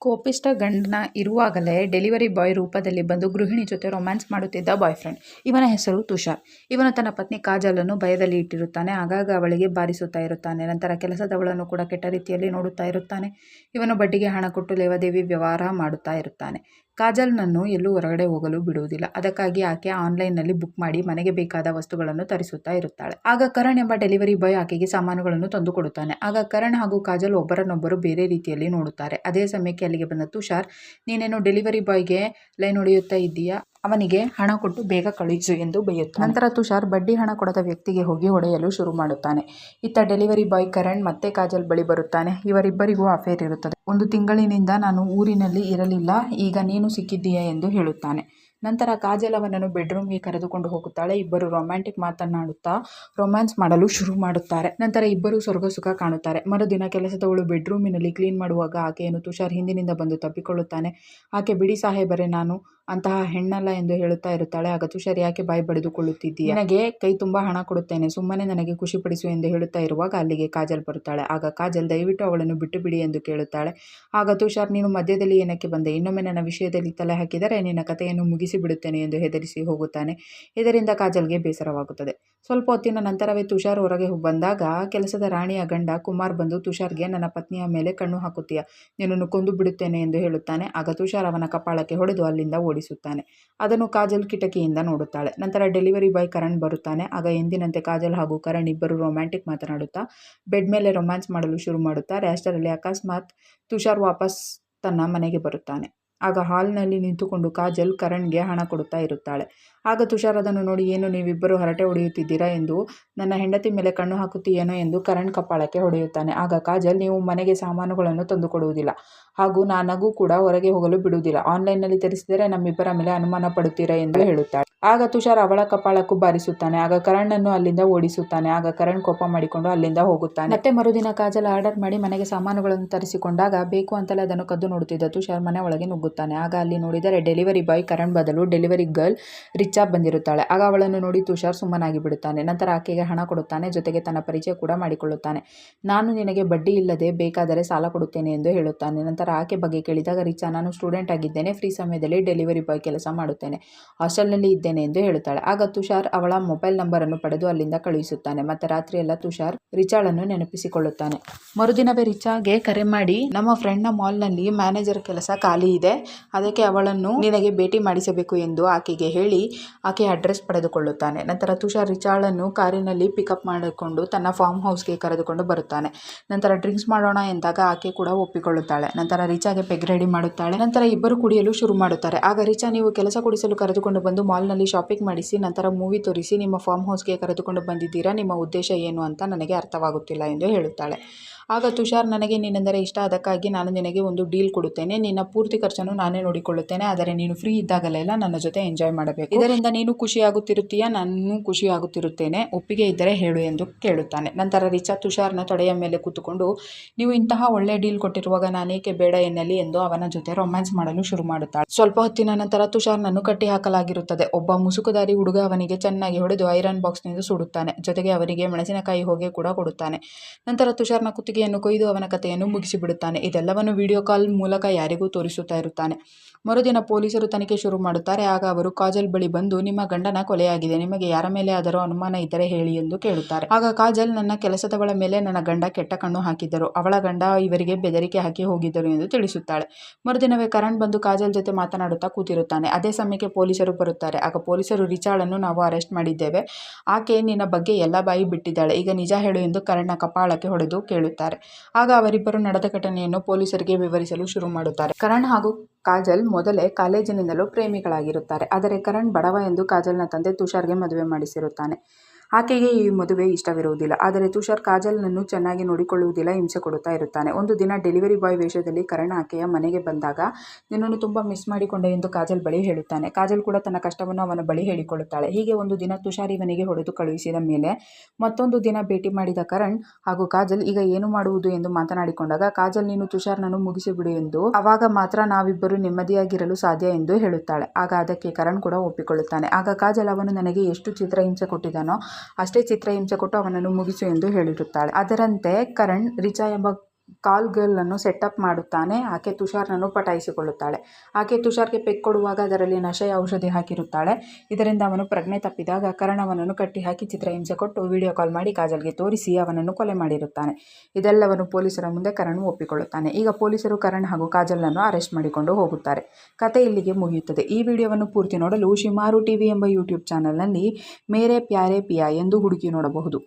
ಕೋಪಿಷ್ಟ ಗಂಡನ ಇರುವಾಗಲೇ delivery boy ರೂಪದಲ್ಲಿ ಬಂದು ಗೃಹಿಣಿ ಜೊತೆ ರೊಮ್ಯಾನ್ಸ್ ಮಾಡುತ್ತಿದ್ದ ಬಾಯ್ ಫ್ರೆಂಡ್ ಇವನ ಹೆಸರು ತುಷಾರ್. ಇವನು ತನ್ನ ಪತ್ನಿ ಕಾಜಲನ್ನು ಭಯದಲ್ಲಿ ಇಟ್ಟಿರುತ್ತಾನೆ. ಆಗಾಗ ಅವಳಿಗೆ ಬಾರಿಸುತ್ತಾ ಇರುತ್ತಾನೆ. ನಂತರ ಕೆಲಸದವಳನ್ನು ಕೂಡ ಕೆಟ್ಟ ರೀತಿಯಲ್ಲಿ ನೋಡುತ್ತಾ ಇರುತ್ತಾನೆ. ಇವನು ಬಡ್ಡಿಗೆ ಹಣ ಕೊಟ್ಟು ಲೇವಾದೇವಿ ವ್ಯವಹಾರ ಮಾಡುತ್ತಾ ಇರುತ್ತಾನೆ. ಕಾಜಲ್ನನ್ನು ಎಲ್ಲೂ ಹೊರಗಡೆ ಹೋಗಲು ಬಿಡುವುದಿಲ್ಲ. ಅದಕ್ಕಾಗಿ ಆಕೆ ಆನ್ಲೈನ್ನಲ್ಲಿ ಬುಕ್ ಮಾಡಿ ಮನೆಗೆ ಬೇಕಾದ ವಸ್ತುಗಳನ್ನು ತರಿಸುತ್ತಾ ಇರುತ್ತಾಳೆ. ಆಗ ಕರಣ್ ಎಂಬ ಡೆಲಿವರಿ ಬಾಯ್ ಆಕೆಗೆ ಸಾಮಾನುಗಳನ್ನು ತಂದು ಕೊಡುತ್ತಾನೆ. ಆಗ ಕರಣ್ ಹಾಗೂ ಕಾಜಲ್ ಒಬ್ಬರನ್ನೊಬ್ಬರು ಬೇರೆ ರೀತಿಯಲ್ಲಿ ನೋಡುತ್ತಾರೆ. ಅದೇ ಸಮಯಕ್ಕೆ ಅಲ್ಲಿಗೆ ಬಂದ ತುಷಾರ್, ನೀನೇನು ಡೆಲಿವರಿ ಬಾಯ್ಗೆ ಲೈನ್ ಹೊಡೆಯುತ್ತಾ ಇದ್ದೀಯಾ? ಅವನಿಗೆ ಹಣ ಕೊಟ್ಟು ಬೇಗ ಕಳುಹಿಸು ಎಂದು ಬೈಯುತ್ತಾನೆ. ನಂತರ ತುಷಾರ್ ಬಡ್ಡಿ ಹಣ ಕೊಡದ ವ್ಯಕ್ತಿಗೆ ಹೋಗಿ ಹೊಡೆಯಲು ಶುರು ಮಾಡುತ್ತಾನೆ. ಇತ್ತ ಡೆಲಿವರಿ ಬಾಯ್ ಕರಣ್ ಮತ್ತೆ ಕಾಜಲ್ ಬಳಿ ಬರುತ್ತಾನೆ. ಇವರಿಬ್ಬರಿಗೂ ಅಫೇರ್ ಇರುತ್ತದೆ. ಒಂದು ತಿಂಗಳಿನಿಂದ ನಾನು ಊರಿನಲ್ಲಿ ಇರಲಿಲ್ಲ. ಈಗ ನೀನು ಸಿಕ್ಕಿದ್ದೀಯಾ ಎಂದು ಹೇಳುತ್ತಾನೆ. ನಂತರ ಕಾಜಲ್ ಅವನನ್ನು ಬೆಡ್ರೂಮ್ಗೆ ಕರೆದುಕೊಂಡು ಹೋಗುತ್ತಾಳೆ. ಇಬ್ಬರು ರೊಮ್ಯಾಂಟಿಕ್ ಮಾತನಾಡುತ್ತಾ ರೊಮ್ಯಾನ್ಸ್ ಮಾಡಲು ಶುರು ಮಾಡುತ್ತಾರೆ. ನಂತರ ಇಬ್ಬರು ಸ್ವರ್ಗ ಸುಖ ಕಾಣುತ್ತಾರೆ. ಮರುದಿನ ಕೆಲಸದವಳು ಬೆಡ್ರೂಮಿನಲ್ಲಿ ಕ್ಲೀನ್ ಮಾಡುವಾಗ ಆಕೆಯನ್ನು ತುಷಾರ್ ಹಿಂದಿನಿಂದ ಬಂದು ತಪ್ಪಿಕೊಳ್ಳುತ್ತಾನೆ. ಆಕೆ ಬಿಡಿ ಸಾಹೇಬರೇ, ನಾನು ಅಂತಹ ಹೆಣ್ಣಲ್ಲ ಎಂದು ಹೇಳುತ್ತಾ ಇರುತ್ತಾಳೆ. ಆಗ ತುಷಾರ್ ಯಾಕೆ ಬಾಯಿ ಬಡಿದುಕೊಳ್ಳುತ್ತಿದ್ದೀಯ? ನನಗೆ ಕೈ ತುಂಬ ಹಣ ಕೊಡುತ್ತೇನೆ. ಸುಮ್ಮನೆ ನನಗೆ ಖುಷಿಪಡಿಸು ಎಂದು ಹೇಳುತ್ತಾ ಇರುವಾಗ ಅಲ್ಲಿಗೆ ಕಾಜಲ್ ಬರುತ್ತಾಳೆ. ಆಗ ಕಾಜಲ್, ದಯವಿಟ್ಟು ಅವಳನ್ನು ಬಿಟ್ಟು ಬಿಡಿ ಎಂದು ಕೇಳುತ್ತಾಳೆ. ಆಗ ತುಷಾರ್, ನೀನು ಮಧ್ಯದಲ್ಲಿ ಏನಕ್ಕೆ ಬಂದೆ? ಇನ್ನೊಮ್ಮೆ ನನ್ನ ವಿಷಯದಲ್ಲಿ ತಲೆ ಹಾಕಿದರೆ ನಿನ್ನ ಕಥೆಯನ್ನು ಮುಗಿಸಿ ಬಿಡುತ್ತೇನೆ ಎಂದು ಹೆದರಿಸಿ ಹೋಗುತ್ತಾನೆ. ಇದರಿಂದ ಕಾಜಲ್ಗೆ ಬೇಸರವಾಗುತ್ತದೆ. ಸ್ವಲ್ಪ ಹೊತ್ತಿನ ನಂತರವೇ ತುಷಾರ್ ಹೊರಗೆ ಬಂದಾಗ ಕೆಲಸದ ರಾಣಿಯ ಗಂಡ ಕುಮಾರ್ ಬಂದು ತುಷಾರ್ಗೆ, ನನ್ನ ಪತ್ನಿಯ ಮೇಲೆ ಕಣ್ಣು ಹಾಕುತ್ತೀಯ? ನಿನ್ನನ್ನು ಕೊಂದು ಬಿಡುತ್ತೇನೆ ಎಂದು ಹೇಳುತ್ತಾನೆ. ಆಗ ತುಷಾರ್ ಅವನ ಕಪಾಳಕ್ಕೆ ಹೊಡೆದು ಅಲ್ಲಿಂದ ಓಡಿಸುತ್ತಾನೆ. ಅದನ್ನು ಕಾಜಲ್ ಕಿಟಕಿಯಿಂದ ನೋಡುತ್ತಾಳೆ. ನಂತರ ಡೆಲಿವರಿ ಬಾಯ್ ಕರಣ್ ಬರುತ್ತಾನೆ. ಆಗ ಎಂದಿನಂತೆ ಕಾಜಲ್ ಹಾಗೂ ಕರಣ್ ಇಬ್ಬರು ರೊಮ್ಯಾಂಟಿಕ್ ಮಾತನಾಡುತ್ತಾ, ಬೆಡ್ ಮೇಲೆ ರೊಮ್ಯಾನ್ಸ್ ಮಾಡಲು ಶುರು ಮಾಡುತ್ತಾರೆ. ಅಷ್ಟರಲ್ಲಿ ಅಕಸ್ಮಾತ್ ತುಷಾರ್ ವಾಪಸ್ ತನ್ನ ಮನೆಗೆ ಬರುತ್ತಾನೆ. ಆಗ ಹಾಲ್ನಲ್ಲಿ ನಿಂತುಕೊಂಡು ಕಾಜಲ್ ಕರಣ್ಗೆ ಹಣ ಕೊಡುತ್ತಾ ಇರುತ್ತಾಳೆ. ಆಗ ತುಷಾರ್ ಅದನ್ನು ನೋಡಿ, ಏನು ನೀವಿಬ್ಬರು ಹರಟೆ ಹೊಡೆಯುತ್ತಿದ್ದೀರಾ ಎಂದು, ನನ್ನ ಹೆಂಡತಿ ಮೇಲೆ ಕಣ್ಣು ಹಾಕುತ್ತೀಯೇನೋ ಎಂದು ಕರಣ್ ಕಪಾಳಕ್ಕೆ ಹೊಡೆಯುತ್ತಾನೆ. ಆಗ ಕಾಜಲ್, ನೀವು ಮನೆಗೆ ಸಾಮಾನುಗಳನ್ನು ತಂದುಕೊಡುವುದಿಲ್ಲ ಹಾಗೂ ನನಗೂ ಕೂಡ ಹೊರಗೆ ಹೋಗಲು ಬಿಡುವುದಿಲ್ಲ. ಆನ್ಲೈನ್ನಲ್ಲಿ ತರಿಸಿದರೆ ನಮ್ಮಿಬ್ಬರ ಮೇಲೆ ಅನುಮಾನ ಪಡುತ್ತೀರಾ ಎಂದು ಹೇಳುತ್ತಾಳೆ. ಆಗ ತುಷಾರ್ ಅವಳ ಕಪಾಳಕ್ಕೂ ಬಾರಿಸುತ್ತಾನೆ. ಆಗ ಕರಣ್ ಅಲ್ಲಿಂದ ಓಡಿಸುತ್ತಾನೆ. ಆಗ ಕರಣ್ ಕೋಪ ಮಾಡಿಕೊಂಡು ಅಲ್ಲಿಂದ ಹೋಗುತ್ತಾನೆ. ಮತ್ತೆ ಮರುದಿನ ಕಾಜಲ್ ಆರ್ಡರ್ ಮಾಡಿ ಮನೆಗೆ ಸಾಮಾನುಗಳನ್ನು ತರಿಸಿಕೊಂಡಾಗ, ಬೇಕು ಅಂತಲೇ ಅದನ್ನು ಕದ್ದು ನೋಡುತ್ತಿದ್ದ ತುಷಾರ್ ಮನೆ ಒಳಗೆ ನುಗ್ಗುತ್ತಾನೆ ಆಗ ಅಲ್ಲಿ ನೋಡಿದರೆ ಡೆಲಿವರಿ ಬಾಯ್ ಕರಣ್ ಬದಲು ಡೆಲಿವರಿ ಗರ್ಲ್ ರಿಚಾ ಬಂದಿರುತ್ತಾಳೆ. ಆಗ ಅವಳನ್ನು ನೋಡಿ ತುಷಾರ್ ಸುಮ್ಮನಾಗಿ ಬಿಡುತ್ತಾನೆ. ನಂತರ ಆಕೆಗೆ ಹಣ ಕೊಡುತ್ತಾನೆ, ಜೊತೆಗೆ ತನ್ನ ಪರಿಚಯ ಕೂಡ ಮಾಡಿಕೊಳ್ಳುತ್ತಾನೆ. ನಾನು ನಿನಗೆ ಬಡ್ಡಿ ಇಲ್ಲದೆ ಬೇಕಾದರೆ ಸಾಲ ಕೊಡುತ್ತೇನೆ ಎಂದು ಹೇಳುತ್ತಾನೆ. ನಂತರ ಆಕೆ ಬಗ್ಗೆ ಕೇಳಿದಾಗ, ರಿಚಾ, ನಾನು ಸ್ಟೂಡೆಂಟ್ ಆಗಿದ್ದೇನೆ. ಫ್ರೀ ಸಮಯದಲ್ಲಿ ಡೆಲಿವರಿ ಬಾಯ್ ಕೆಲಸ ಮಾಡುತ್ತೇನೆ. ಹಾಸ್ಟೆಲ್ನಲ್ಲಿ ಇದ್ದೇನೆ ಎಂದು ಹೇಳುತ್ತಾಳೆ. ಆಗ ತುಷಾರ್ ಅವಳ ಮೊಬೈಲ್ ನಂಬರನ್ನು ಪಡೆದು ಅಲ್ಲಿಂದ ಕಳುಹಿಸುತ್ತಾನೆ. ಮತ್ತೆ ರಾತ್ರಿಯೆಲ್ಲ ತುಷಾರ್ ರಿಚಾಳನ್ನು ನೆನಪಿಸಿಕೊಳ್ಳುತ್ತಾನೆ. ಮರುದಿನವೇ ರಿಚಾಗೆ ಕರೆ ಮಾಡಿ, ನಮ್ಮ ಫ್ರೆಂಡ್ನ ಮಾಲ್ನಲ್ಲಿ ಮ್ಯಾನೇಜರ್ ಕೆಲಸ ಖಾಲಿ ಇದೆ. ಅದಕ್ಕೆ ಅವಳನ್ನು ನಿನಗೆ ಭೇಟಿ ಮಾಡಿಸಬೇಕು ಎಂದು ಆಕೆಗೆ ಹೇಳಿ ಆಕೆ ಅಡ್ರೆಸ್ ಪಡೆದುಕೊಳ್ಳುತ್ತಾನೆ. ನಂತರ ತುಷಾರ್ ರಿಚಾಳನ್ನು ಕಾರಿನಲ್ಲಿ ಪಿಕಪ್ ಮಾಡಿಕೊಂಡು ತನ್ನ ಫಾರ್ಮ್ ಹೌಸ್ಗೆ ಕರೆದುಕೊಂಡು ಬರುತ್ತಾನೆ. ನಂತರ ಡ್ರಿಂಕ್ಸ್ ಮಾಡೋಣ ಎಂದಾಗ ಆಕೆ ಕೂಡ ಒಪ್ಪಿಕೊಳ್ಳುತ್ತಾಳೆ. ನಂತರ ರಿಚಾಗೆ ಪೆಗ್ ರೆಡಿ ಮಾಡುತ್ತಾಳೆ. ನಂತರ ಇಬ್ಬರು ಕುಡಿಯಲು ಶುರು ಮಾಡುತ್ತಾರೆ. ಆಗ ರಿಚಾ ನೀವು ಕೆಲಸ ಕೊಡಿಸಲು ಕರೆದುಕೊಂಡು ಬಂದು ಮಾಲ್ನಲ್ಲಿ ಶಾಪಿಂಗ್ ಮಾಡಿಸಿ, ನಂತರ ಮೂವಿ ತೋರಿಸಿ, ನಿಮ್ಮ ಫಾರ್ಮ್ ಹೌಸ್ಗೆ ಕರೆದುಕೊಂಡು ಬಂದಿದ್ದೀರಾ, ನಿಮ್ಮ ಉದ್ದೇಶ ಏನು ಅಂತ ನನಗೆ ಅರ್ಥವಾಗುತ್ತಿಲ್ಲ ಎಂದು ಹೇಳುತ್ತಾಳೆ. ಆಗ ತುಷಾರ್, ನನಗೆ ನೀನೆಂದರೆ ಇಷ್ಟ, ಅದಕ್ಕಾಗಿ ನಾನು ನಿನಗೆ ಒಂದು ಡೀಲ್ ಕೊಡುತ್ತೇನೆ. ನಿನ್ನ ಪೂರ್ತಿ ಖರ್ಚನ್ನು ನಾನೇ ನೋಡಿಕೊಳ್ಳುತ್ತೇನೆ, ಆದರೆ ನೀನು ಫ್ರೀ ಇದ್ದಾಗಲೆಲ್ಲ ನನ್ನ ಜೊತೆ ಎಂಜಾಯ್ ಮಾಡಬೇಕು. ಇದರಿಂದ ನೀನು ಖುಷಿಯಾಗುತ್ತಿರುತ್ತೀಯ? ನಾನು ಖುಷಿಯಾಗುತ್ತಿರುತ್ತೇನೆ. ಒಪ್ಪಿಗೆ ಇದ್ದರೆ ಹೇಳು ಎಂದು ಕೇಳುತ್ತಾನೆ. ನಂತರ ರಿಚಾ ತುಷಾರ್ನ ತೊಡೆಯ ಮೇಲೆ ಕೂತುಕೊಂಡು, ನೀವು ಇಂತಹ ಒಳ್ಳೆ ಡೀಲ್ ಕೊಟ್ಟಿರುವಾಗ ನಾನೇಕೆ ಬೇಡ ಎನ್ನಲಿ ಎಂದು ಅವನ ಜೊತೆ ರೊಮ್ಯಾನ್ಸ್ ಮಾಡಲು ಶುರು ಮಾಡುತ್ತಾಳೆ. ಸ್ವಲ್ಪ ಹೊತ್ತಿನ ನಂತರ ತುಷಾರ್ನನ್ನು ಕಟ್ಟಿ ಹಾಕಲಾಗಿರುತ್ತದೆ ಒಬ್ಬ ಮುಸುಕುದಾರಿ ಹುಡುಗ ಅವನಿಗೆ ಚೆನ್ನಾಗಿ ಹೊಡೆದು ಐರನ್ ಬಾಕ್ಸ್ನಿಂದ ಸುಡುತ್ತಾನೆ. ಜೊತೆಗೆ ಅವರಿಗೆ ಮೆಣಸಿನಕಾಯಿ ಹೋಗಿ ಕೂಡ ಕೊಡುತ್ತಾನೆ. ನಂತರ ತುಷಾರ್ನ ಕುತ್ತಿಗೆಯನ್ನು ಕೊಯ್ದು ಅವನ ಕಥೆಯನ್ನು ಮುಗಿಸಿಬಿಡುತ್ತಾನೆ. ಇದೆಲ್ಲವನ್ನು ವಿಡಿಯೋ ಕಾಲ್ ಮೂಲಕ ಯಾರಿಗೂ ತೋರಿಸುತ್ತಾ ಇರುತ್ತಾನೆ. ಮರುದಿನ ಪೊಲೀಸರು ತನಿಖೆ ಶುರು ಮಾಡುತ್ತಾರೆ. ಆಗ ಅವರು ಕಾಜಲ್ ಬಳಿ ಬಂದು ನಿಮ್ಮ ಗಂಡನ ಕೊಲೆಯಾಗಿದೆ. ನಿಮಗೆ ಯಾರ ಮೇಲೆ ಆದರೂ ಅನುಮಾನ ಇದ್ದರೆ ಹೇಳಿ ಎಂದು ಕೇಳುತ್ತಾರೆ. ಆಗ ಕಾಜಲ್ ನನ್ನ ಕೆಲಸದವಳ ಮೇಲೆ ನನ್ನ ಗಂಡ ಕೆಟ್ಟ ಕಣ್ಣು ಹಾಕಿದ್ದರು. ಅವಳ ಗಂಡ ಇವರಿಗೆ ಬೆದರಿಕೆ ಹಾಕಿ ಹೋಗಿದ್ದರು ಎಂದು ತಿಳಿಸುತ್ತಾಳೆ. ಮರುದಿನವೇ ಕರಣ್ ಬಂದು ಕಾಜಲ್ ಜೊತೆ ಮಾತನಾಡುತ್ತಾ ಕೂತಿರುತ್ತಾನೆ. ಅದೇ ಸಮಯಕ್ಕೆ ಪೊಲೀಸರು ಬರುತ್ತಾರೆ. ಆಗ ಪೊಲೀಸರು ರಿಚಾಳನ್ನು ನಾವು ಅರೆಸ್ಟ್ ಮಾಡಿದ್ದೇವೆ. ಆಕೆ ನಿನ್ನ ಬಗ್ಗೆ ಎಲ್ಲ ಬಾಯಿ ಬಿಟ್ಟಿದ್ದಾಳೆ. ಈಗ ನಿಜ ಹೇಳು ಎಂದು ಕರಣ್ನ ಕಪಾಳಕ್ಕೆ ಹೊಡೆದು ಕೇಳುತ್ತಾರೆ. ಆಗ ಅವರಿಬ್ಬರು ನಡೆದ ಘಟನೆಯನ್ನು ಪೊಲೀಸರಿಗೆ ವಿವರಿಸಲು ಶುರು ಮಾಡುತ್ತಾರೆ. ಕರಣ್ ಹಾಗೂ ಕಾಜಲ್ ಮೊದಲೇ ಕಾಲೇಜಿನಿಂದಲೂ ಪ್ರೇಮಿಗಳಾಗಿರುತ್ತಾರೆ. ಆದರೆ ಕರಣ್ ಬಡವ ಎಂದು ಕಾಜಲ್ನ ತಂದೆ ತುಷಾರ್ಗೆ ಮದುವೆ ಮಾಡಿಸಿರುತ್ತಾನೆ. ಆಕೆಗೆ ಈ ಮದುವೆ ಇಷ್ಟವಿರುವುದಿಲ್ಲ. ಆದರೆ ತುಷಾರ್ ಕಾಜಲ್ನನ್ನು ಚೆನ್ನಾಗಿ ನೋಡಿಕೊಳ್ಳುವುದಿಲ್ಲ, ಹಿಂಸೆ ಕೊಡುತ್ತಾ ಇರುತ್ತಾನೆ. ಒಂದು ದಿನ ಡೆಲಿವರಿ ಬಾಯ್ ವೇಷದಲ್ಲಿ ಕರಣ್ ಆಕೆಯ ಮನೆಗೆ ಬಂದಾಗ, ನಿನ್ನನ್ನು ತುಂಬ ಮಿಸ್ ಮಾಡಿಕೊಂಡೆ ಎಂದು ಕಾಜಲ್ ಬಳಿ ಹೇಳುತ್ತಾನೆ. ಕಾಜಲ್ ಕೂಡ ತನ್ನ ಕಷ್ಟವನ್ನು ಅವನ ಬಳಿ ಹೇಳಿಕೊಳ್ಳುತ್ತಾಳೆ. ಹೀಗೆ ಒಂದು ದಿನ ತುಷಾರ್ ಇವನಿಗೆ ಹೊಡೆದು ಕಳುಹಿಸಿದ ಮೇಲೆ ಮತ್ತೊಂದು ದಿನ ಭೇಟಿ ಮಾಡಿದ ಕರಣ್ ಹಾಗೂ ಕಾಜಲ್, ಈಗ ಏನು ಮಾಡುವುದು? ಎಂದು ಮಾತನಾಡಿಕೊಂಡಾಗ, ಕಾಜಲ್, ನೀನು ತುಷಾರ್ನನ್ನು ಮುಗಿಸಿಬಿಡು ಎಂದು ಅವಾಗ ಮಾತ್ರ ನಾವಿಬ್ಬರು ನೆಮ್ಮದಿಯಾಗಿರಲು ಸಾಧ್ಯ ಎಂದು ಹೇಳುತ್ತಾಳೆ. ಆಗ ಅದಕ್ಕೆ ಕರಣ್ ಕೂಡ ಒಪ್ಪಿಕೊಳ್ಳುತ್ತಾನೆ. ಆಗ ಕಾಜಲ್ ಅವನು ನನಗೆ ಎಷ್ಟು ಚಿತ್ರಹಿಂಸೆ ಕೊಟ್ಟಿದ್ದಾನೋ ಅಷ್ಟೇ ಚಿತ್ರಹಿಂಸೆ ಕೊಟ್ಟು ಅವನನ್ನು ಮುಗಿಸು ಎಂದು ಹೇಳಿರುತ್ತಾಳೆ. ಅದರಂತೆ ಕರಣ್ ರಿಚಾ ಎಂಬ ಕಾಲ್ ಗರ್ಲನ್ನು ಸೆಟಪ್ ಮಾಡುತ್ತಾನೆ. ಆಕೆ ತುಷಾರ್ನನ್ನು ಪಟಾಯಿಸಿಕೊಳ್ಳುತ್ತಾಳೆ. ಆಕೆ ತುಷಾರ್ಗೆ ಪೆಕ್ ಕೊಡುವಾಗ ಅದರಲ್ಲಿ ನಶೆಯ ಔಷಧಿ ಹಾಕಿರುತ್ತಾಳೆ. ಇದರಿಂದ ಅವನು ಪ್ರಜ್ಞೆ ತಪ್ಪಿದಾಗ ಕರಣವನ್ನು ಕಟ್ಟಿ ಹಾಕಿ ಕಟ್ಟಿಹಾಕಿ ಚಿತ್ರಹಿಂಸೆ ಕೊಟ್ಟು ವಿಡಿಯೋ ಕಾಲ್ ಮಾಡಿ ಕಾಜಲ್ಗೆ ತೋರಿಸಿ ಅವನನ್ನು ಕೊಲೆ ಮಾಡಿರುತ್ತಾನೆ. ಇದೆಲ್ಲವನ್ನು ಪೊಲೀಸರ ಮುಂದೆ ಕರಣ್ ಒಪ್ಪಿಕೊಳ್ಳುತ್ತಾನೆ. ಈಗ ಪೊಲೀಸರು ಕರಣ್ ಹಾಗೂ ಕಾಜಲ್ನನ್ನು ಅರೆಸ್ಟ್ ಮಾಡಿಕೊಂಡು ಹೋಗುತ್ತಾರೆ. ಕತೆ ಇಲ್ಲಿಗೆ ಮುಗಿಯುತ್ತದೆ. ಈ ವಿಡಿಯೋವನ್ನು ಪೂರ್ತಿ ನೋಡಲು ಶಿಮಾರು ಟಿವಿ ಎಂಬ ಯೂಟ್ಯೂಬ್ ಚಾನೆಲ್ನಲ್ಲಿ ಮೇರೆ ಪ್ಯಾರೆ ಪಿಯಾ ಎಂದು ಹುಡುಕಿ ನೋಡಬಹುದು.